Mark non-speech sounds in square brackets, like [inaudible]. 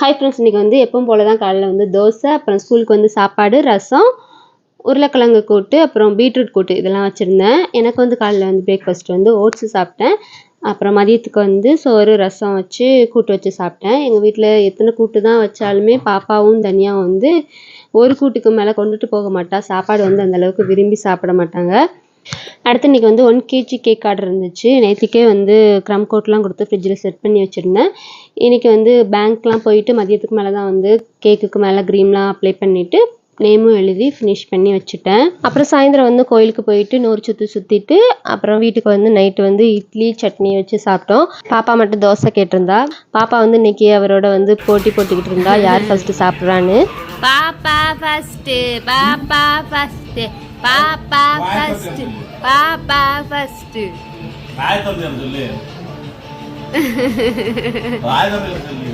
Hi friends இன்றைக்கி வந்து எப்பவும் போல தான் காலையில் வந்து தோசை அப்புறம் ஸ்கூலுக்கு வந்து சாப்பாடு ரசம் உருளைக்கிழங்கு கூட்டு அப்புறம் பீட்ரூட் கூட்டு இதெல்லாம் வச்சுருந்தேன். எனக்கு வந்து காலையில் வந்து பிரேக்ஃபாஸ்ட் வந்து ஓட்ஸு சாப்பிட்டேன். அப்புறம் மதியத்துக்கு வந்து சோறு ரசம் வச்சு கூட்டு வச்சு சாப்பிட்டேன். எங்கள் வீட்டில் எத்தனை கூட்டு தான் வச்சாலுமே பாப்பாவும் தனியாக வந்து ஒரு கூட்டுக்கு மேலே கொண்டுட்டு போக மாட்டா. சாப்பாடு வந்து அந்தளவுக்கு விரும்பி சாப்பிட மாட்டாங்க. அடுத்து இன்றைக்கி வந்து ஒன் கேஜி கேக் ஆர்டர் இருந்துச்சு. நேற்றுக்கே வந்து க்ரம் கோட்லாம் கொடுத்து ஃப்ரிட்ஜில் செட் பண்ணி வச்சுருந்தேன். இன்றைக்கி வந்து பேங்க்லாம் போயிட்டு மதியத்துக்கு மேலே தான் வந்து கேக்குக்கு மேலே க்ரீம்லாம் அப்ளை பண்ணிவிட்டு நேமும் எழுதி ஃபினிஷ் பண்ணி வச்சுட்டேன். அப்புறம் சாயந்தரம் வந்து கோயிலுக்கு போயிட்டு நூறு சுற்றி சுற்றிட்டு அப்புறம் வீட்டுக்கு வந்து நைட்டு வந்து இட்லி சட்னி வச்சு சாப்பிட்டோம். பாப்பா மட்டும் தோசை கேட்டிருந்தா. பாப்பா வந்து இன்னைக்கு அவரோட வந்து போட்டி போட்டுக்கிட்டு இருந்தா. யார் ஃபஸ்ட்டு சாப்பிட்றான்னு. పాపా ఫస్ట్ పాపా ఫస్ట్ పాపా ఫస్ట్ పాపా ఫస్ట్. రాయతం జల్లి [laughs] రాయతం జల్లి